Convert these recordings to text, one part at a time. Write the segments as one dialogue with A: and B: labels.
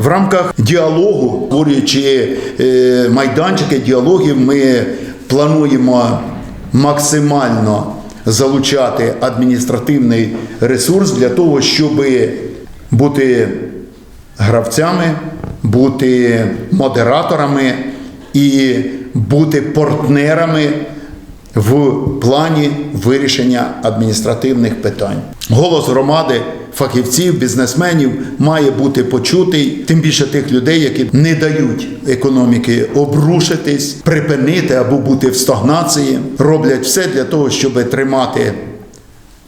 A: В рамках діалогу, створюючи е, майданчики діалогів, ми плануємо максимально залучати адміністративний ресурс для того, щоб бути гравцями, бути модераторами і бути партнерами в плані вирішення адміністративних питань. Голос громади, фахівців, бізнесменів має бути почутий, тим більше тих людей, які не дають економіки обрушитись, припинити або бути в стагнації, роблять все для того, щоб тримати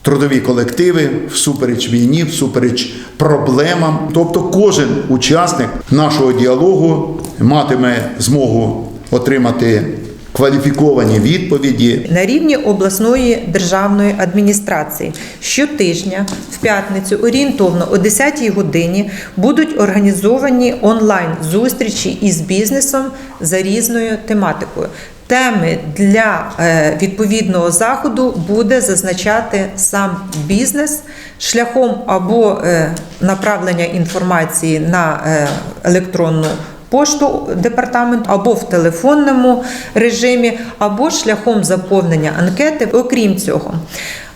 A: трудові колективи всупереч війні, всупереч проблемам. Тобто кожен учасник нашого діалогу матиме змогу отримати кваліфіковані відповіді
B: На рівні обласної державної адміністрації щотижня в п'ятницю орієнтовно о 10-й годині будуть організовані онлайн зустрічі із бізнесом за різною тематикою. Теми для е, відповідного заходу буде зазначати сам бізнес шляхом або е, направлення інформації на е, електронну пошту департаменту або в телефонному режимі, або шляхом заповнення анкети. Окрім цього,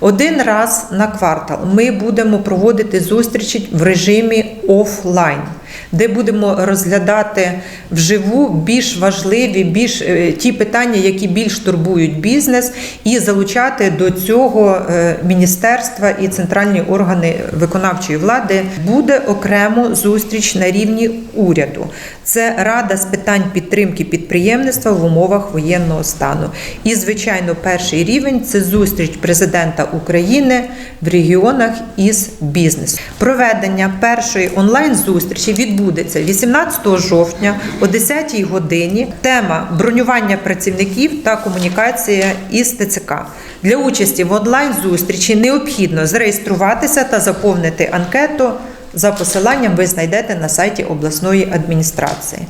B: один раз на квартал ми будемо проводити зустрічі в режимі офлайн, де будемо розглядати вживу більш важливі, більш е, ті питання, які більш турбують бізнес, і залучати до цього е, міністерства і центральні органи виконавчої влади. Буде окремо зустріч на рівні уряду. Це Рада з питань підтримки підприємництва в умовах воєнного стану. І, звичайно, перший рівень це зустріч президента України в регіонах із бізнесом. Проведення першої онлайн-зустрічі відбудеться 18 жовтня о 10 годині. Тема бронювання працівників та комунікація із ТЦК. Для участі в онлайн-зустрічі необхідно зареєструватися та заповнити анкету. За посиланням ви знайдете на сайті обласної адміністрації.